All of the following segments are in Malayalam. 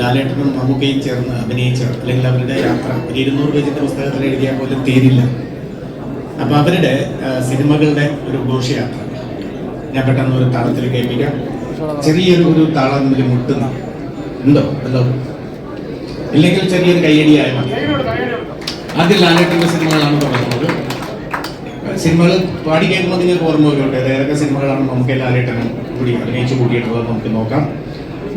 ലാലേട്ടനും മമ്മൂക്കയും ചേർന്ന് അഭിനയിച്ച അല്ലെങ്കിൽ അവരുടെ യാത്ര ഒരു ഇരുന്നൂറ് പേജിന്റെ പുസ്തകത്തിൽ എഴുതിയാൽ പോലും തീരില്ല. അപ്പൊ അവരുടെ സിനിമകളുടെ ഒരു ഘോഷയാത്ര. ഞാൻ പെട്ടെന്ന് ഒരു താളത്തിൽ കേൾപ്പിക്കാം ചെറിയൊരു ഒരു താളം തമ്മിൽ മുട്ടുന്ന ഉണ്ടോ? എന്തോ ഇല്ലെങ്കിൽ ചെറിയൊരു കയ്യടിയായ മതി. ആദ്യം സിനിമകളാണ് തുടങ്ങുന്നത്. സിനിമകൾ പാടി കേൾക്കുമ്പോൾ നിങ്ങൾക്ക് ഓർമ്മ വരുന്നുണ്ട്. ഏതൊക്കെ സിനിമകളാണ് നമുക്ക് ലാലേട്ടനും കൂടി അഭിനയിച്ചു കൂട്ടിയിട്ടുള്ളത് നമുക്ക് നോക്കാം.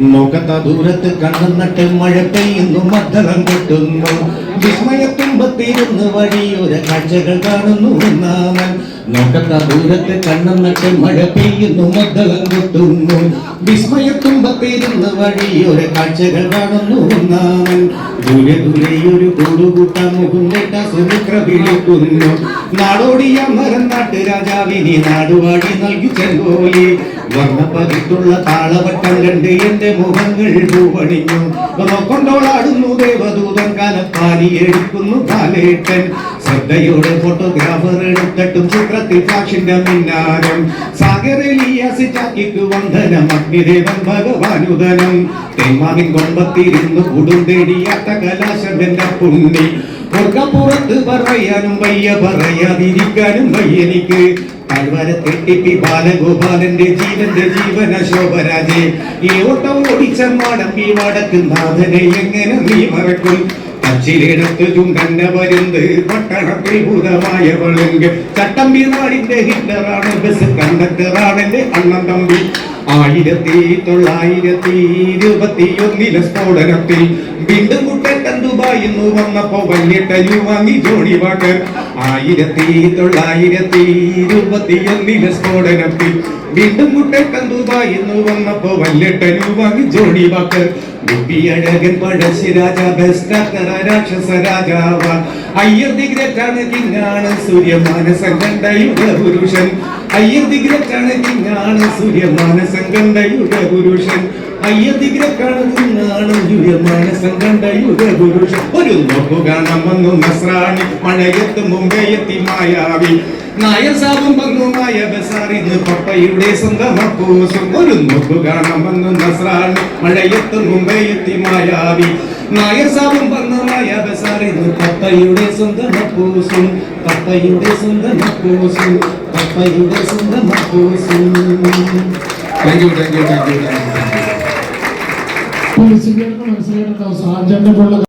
നോക്കത്ത ദൂരത്ത് കണ്ണുനട്ട് മഴ പെയ്യുന്നു മദ്ദളം കൊട്ടുന്നു വിസ്മയത്തുമ്പത്തിരുന്ന് വഴിയൊരു കാഴ്ചകൾ കാണുന്നു എന്നാമൻ. നോക്കത്ത ദൂരത്ത് കണ്ണുനട്ട് മഴ പെയ്യുന്നു മദ്ദളം കൊട്ടുന്നു വിസ്മയത്തുമ്പത്തിരുന്ന് വഴിയൊരു കാഴ്ചകൾ കാണുന്നു എന്നാമൻ. ദൂരെ ദൂരെ ഒരു കൂടുകൂട്ട മുകുന്ദേട്ട സുമിത്ര വിളിക്കുന്നു നാടോടിയ മരനാട്ട് രാജാവിനെ നാടുവാടി നൽകി ചെങ്കോലി വർണപ്പതിട്ടുള്ള താളവട്ടം കണ്ട് എന്റെ മുഖങ്ങൾ പൂവണിഞ്ഞു. കൊണ്ടോളാടുന്നു ദേവദൂതൻ കാലപ്പാലി എടുക്കുന്നു കാലേട്ടൻ ശ്രദ്ധയോടെ ഫോട്ടോഗ്രാഫർ എടുത്തിട്ടും ചിത്രത്തിൽ സാക്ഷിന്റെ മിന്നാരം. സാഗരലിയാസിച്ചാക്കിക്ക് വന്ദനം അഗ്നിദേവൻ ഭഗവാനുദനം. തെന്മാവിൻ കൊമ്പത്തിരുന്ന് കൊടുന്തേടിയാത്ത തേടിയാത്ത കലാശന്റെ പുണ്ണി പുറത്ത് പറയാനും വയ്യ പറയാതിരിക്കാനും വയ്യനിക്ക് താഴ്വരത്തെട്ടിപ്പി ബാലഗോപാലന്റെ ജീവന്റെ ജീവന ശോഭരാജെ ഈ ഓട്ടം ഓടിച്ച മാടമ്പി വടക്ക് നാഥനെ എങ്ങനെ നീ മറക്കും? കച്ചിലെടുത്ത് ചുണ്ടന്ന വരുന്നത് പട്ടണത്തിൽ ഭൂതമായവളെങ്കിൽ ചട്ടമ്പി നാടിന്റെ ഹിറ്ററാണ് ബസ് കണ്ടക്ടറാണെന്റെ അണ്ണൻ തമ്പി. ആയിരത്തി തൊള്ളായിരത്തി ഇരുപത്തി ഒന്നിലെ സ്ഫോടനത്തിൽ വീണ്ടും ദുബായിന്ന് വന്നപ്പോ വല്യട്ടലു വാങ്ങി ജോണി വാക്കർ. ആയിരത്തി തൊള്ളായിരത്തി ഇരുപത്തി ഒന്നിലെ സ്ഫോടനത്തിൽ വീണ്ടും മുട്ടക്കന്തു പറയുന്നു വന്നപ്പോ വല്യട്ടലു വാങ്ങി ജോണി വാക്കർ. രാക്ഷസരാജാവ് പഴശ്ശിരാജ ബെസ്റ്റാക്കറ രാക്ഷസ രാജാവ. അയ്യർ ദിഗ്രറ്റാണ് കിങ്ങാണ് സൂര്യമാനസം കണ്ട യുഗപുരുഷൻ അയ്യർ ദിഗ്രറ്റാണ് കിങ്ങാണ് സൂര്യമാനസം കണ്ട യുഗപുരുഷൻ അയ്യർ ദിഗ്രറ്റാണ് കിങ്ങാണ് സൂര്യമാനസം കണ്ട യുഗപുരുഷൻ ഒരു നോക്കു കാണാൻ വന്നു നസ്രാണി മഴയത്ത് മുമ്പേ എത്തി മായാവി. നായർ സാബും പങ്കുമായ ബസാറിന്ന് പപ്പയുടെ സ്വന്തം അപ്പൂസും ഒരു നോക്കു കാണാൻ വന്നു നസ്രാണി മഴയത്ത് മുമ്പേ എത്തി മായാവി. നായർ സാബും പങ്കുമായ ബസാറിന്ന് പപ്പയുടെ സ്വന്തം അപ്പൂസും പപ്പയുടെ സ്വന്തം thank you thank you thank you thank you മനസ്സിലായിട്ടുണ്ടാവും സാജന്റെ